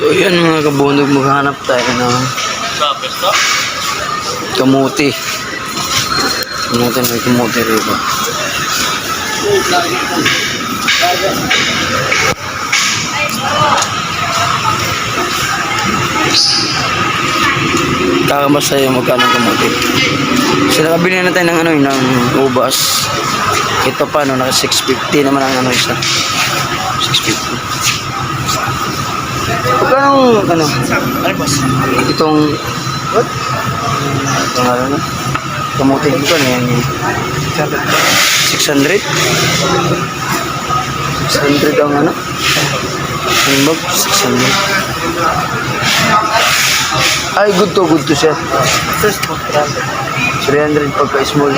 So yan mga kabundog, maghanap tayo ng kamuti. Ano natin may kamuti rito. Kakabas tayo magkano kamuti. So nakabili na tayo ng ano yun, ng ubas. Ito pa no, naka 650 naman ang ano isa. 650. Magkano ano? Ano boss? Itong what? Itong ano na? Kamuti dito na yan. 600? 600 ang ano? Ang bag? 600. Ay, good to, good to siya. 300 pagka small.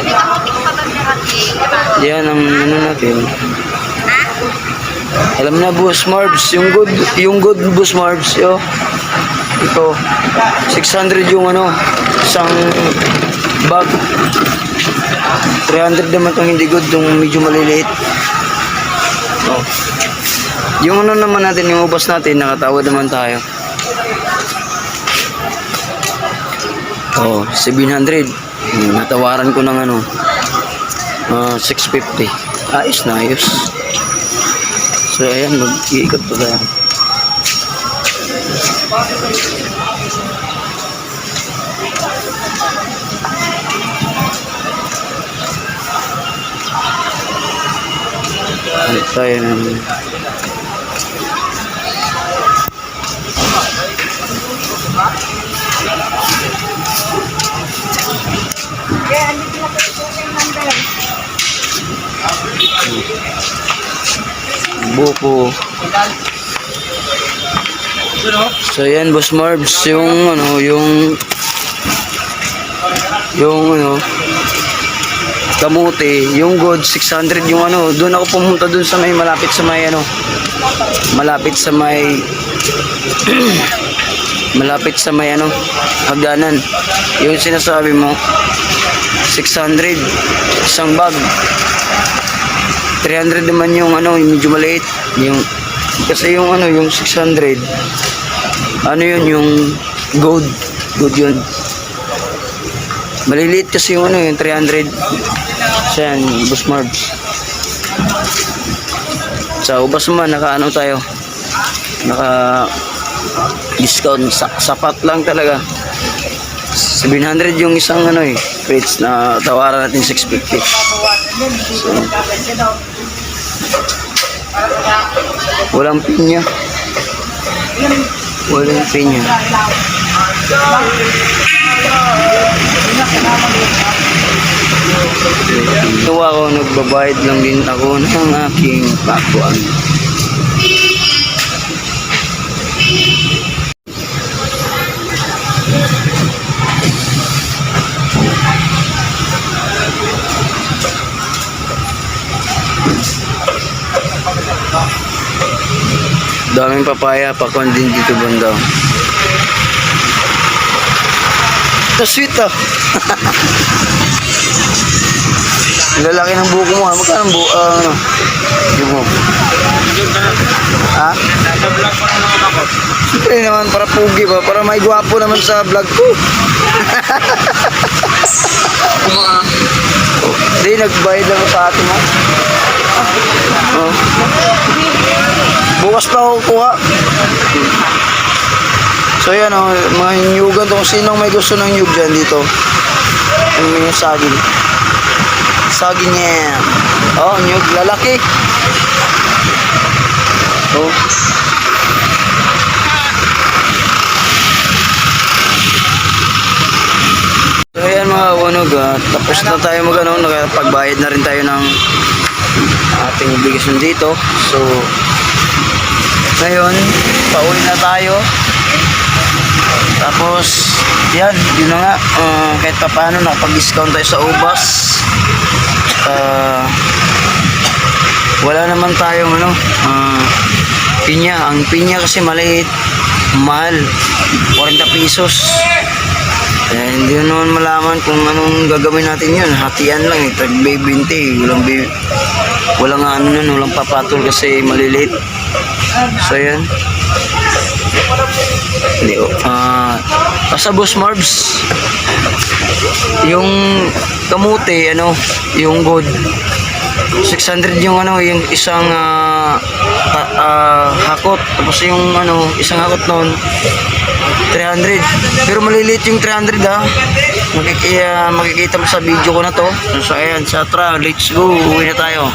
Yan ang ano natin. Alam na Boss Marbs, yung good, yung good Boss Marbs, yo. Ito, 600 yung ano, isang bag. 300 naman itong hindi good, yung medyo maliliit. Oh. Yung ano naman natin, yung ubas natin, nakatawad naman tayo. Oh, 700. Hmm, natawaran ko ng ano, ah, 650. Ayos na, ayos. So, ayan, mag-iikot pa tayo. Balik tayo ng... buko. So yan Boss Marbs, yung ano, yung yung ano kamuti, yung good 600 yung ano, doon ako pumunta doon sa may malapit sa may ano malapit sa may malapit sa may ano hagdanan. Yung sinasabi mo 600 isang bag 300 naman yung ano, yung medyo maliit. Yung, kasi yung ano, yung 600, ano yun, yung gold. Gold yun. Maliliit kasi yung ano, yung 300. Siya yan, Boss Marbs. Sa ubas naman, naka ano tayo, naka discount, sa, sapat lang talaga. 700 yung isang ano eh, rates na tawaran natin 650. So, walang pinya. Walang pinya. Tuwa ako, nagbabayad lang din ako ng aking pakuan. Daming papaya, pakwan din dito banda. Ito sweet ah. Lalaki ng buko mo ha. Magkano ang buko? ah, ano? Buko. Ha? Siyempre naman, para pugi ba? Para may gwapo naman sa vlog ko. Hindi, nagbayad lang sa atin ha. Oh. Bukas pa ako kuha. So yan o, mga nyugan to. Kung sinong may gusto ng nyug dyan dito. Ano yung saging. Saging yan. Oh, nyug lalaki. Oh. So yan mga wanog, ah, tapos na tayo mag ano, nakapagbayad na rin tayo ng ating obligasyon dito. So, ngayon, pauwi na tayo. Tapos, yan, yun na nga, ah, kahit pa paano, nakapag-discount tayo sa ubas. Ah, wala naman tayong ano, ah, pinya. Ang pinya kasi maliit, mahal, 40 pesos. Eh, hindi naman malaman kung anong gagawin natin yun. Hatian lang eh. Tag 20. Walang, walang ano nun, walang papatol kasi maliliit. So yan. Hindi, oh. Ah, basta Boss Marbs. Yung kamuti, ano, yung good. 600 yung ano, yung isang ah, ta- ah, hakot. Tapos yung ano, isang hakot noon, 300. Pero maliliit yung 300 ha. Makik- ah, makikita mo sa video ko na to. So ayan, sa tra, let's go. Uwi na tayo.